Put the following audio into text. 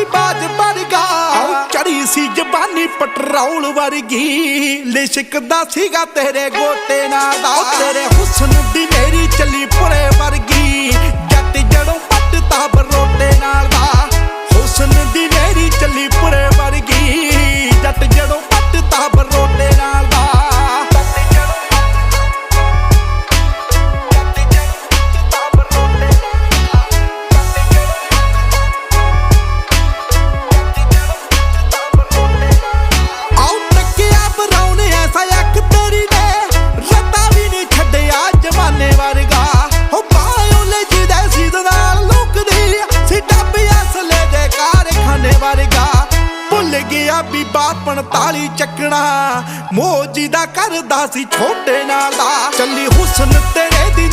ਸੀ ਬਾਜ ਵਰਗਾ। ਗਾ ਚੜੀ ਸੀ ਜ਼ਬਾਨੀ ਪਟਰੌਲ ਵਰਗੀ। ਲਿਸ਼ਕਦਾ ਸੀਗਾ ਤੇਰੇ ਗੋਤੇ ਨਾਲ ਦਾ। ਤੇਰੇ ਹੁਸਨ ਬੀਬਾ 45 ਚੱਕਣਾ ਮੋਜੀ ਦਾ ਕਰਦਾ ਸੀ ਛੋਟੇ ਨਾਲ ਦਾ। ਚੱਲੀ ਹੁਸਨ ਤੇਰੇ ਦੀ